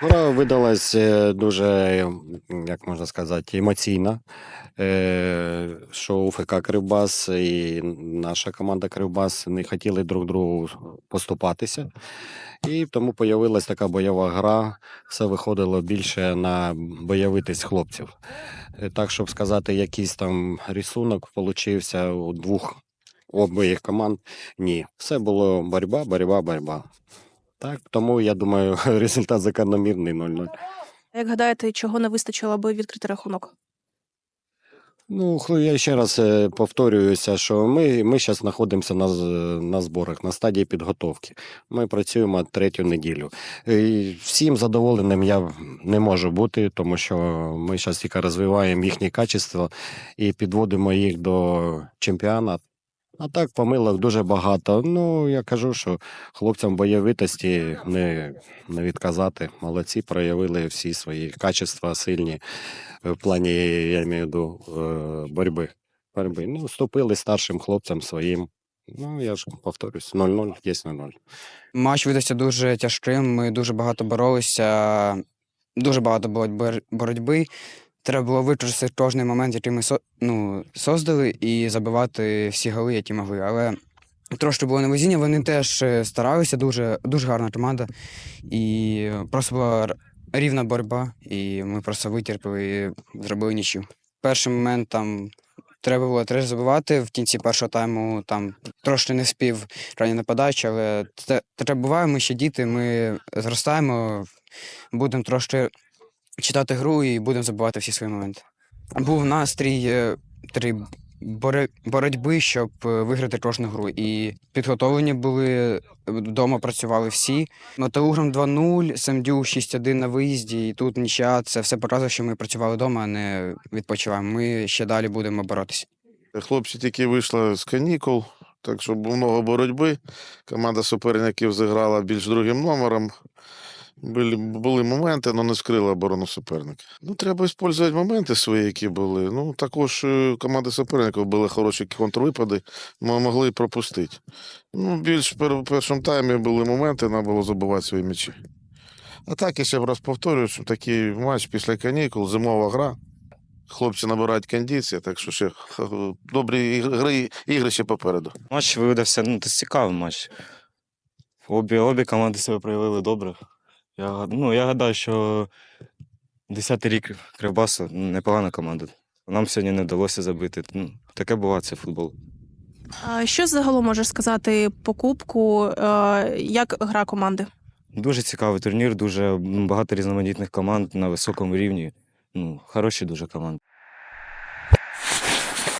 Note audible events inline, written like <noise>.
Гра видалась е, дуже, як можна сказати, емоційна. Е, Що УФК Кривбас і наша команда Кривбас не хотіли друг другу поступатися. І тому появилась така бойова гра. Все виходило більше на бойовитість хлопців. Е, Так, щоб сказати, якийсь там рисунок получився у двох обоїх команд. Ні, все було боротьба, боротьба, боротьба. Так, тому я думаю, <laughs> результат закономірний 0-0. А Як гадаєте, чого не вистачило, аби відкрити рахунок? Ну, я ще раз е, повторююся, що ми, ми зараз знаходимося на, на зборах, на стадії підготовки. Ми працюємо третю неділю. І всім задоволеним я не можу бути, тому що ми зараз тільки розвиваємо їхні качества і підводимо їх до чемпіонату. А так, помилок дуже багато. Ну, я кажу, що хлопцям бойовитості не, не відказати. Молодці проявили всі свої качества сильні в плані, я маю виду, е, боротьби. боротьби. Ну, вступили старшим хлопцям своїм. Ну, я ж повторюсь, 0-0, є 0-0. Матч видався дуже тяжким. Ми дуже багато боролися, дуже багато боротьби. Треба було використати кожний момент, який ми ну, создали, і забивати всі голи, які могли. Але трошки було невезіння. Вони теж е, старалися, дуже, дуже гарна команда. І просто була рівна боротьба, і ми просто витерпіли і зробили нічю. Перший момент там треба було теж забивати. В кінці першого тайму там трошки не спів крайній нападаючий, але це таке буває, ми ще діти, ми зростаємо, будемо трошки читати гру і будемо забувати всі свої моменти. Був настрій е, боре- боротьби, щоб е, виграти кожну гру. І підготовлені були, вдома працювали всі. Металургом 2-0, Семдю 6-1 на виїзді, і тут нічия. Це все показує, що ми працювали вдома, а не відпочиваємо. Ми ще далі будемо боротися. Хлопці тільки вийшли з канікул, так що було боротьби. Команда суперників зіграла більш другим номером. Були, були моменти, але не скрили оборону суперника. Ну, треба використовувати моменти свої, які були. Ну, також е, команда суперників були хороші контрвипади, ми могли пропустити. Ну, більш в першому таймі були моменти, треба було забувати свої м'ячі. А так, я ще раз повторюю, що такий матч після канікул, зимова гра. Хлопці набирають кондиції, так що ще добрі ігри, ігри ще попереду. Матч видався ну, це цікавий матч. Обі, обі команди себе проявили добре. Я, ну, я гадаю, що 10-й рік Кривбасу непогана команда. Нам сьогодні не вдалося забити. Ну, таке буває, це футбол. А Що загалом можеш сказати по кубку? е, Як гра команди? Дуже цікавий турнір, дуже багато різноманітних команд на високому рівні. Ну, хороші дуже команди.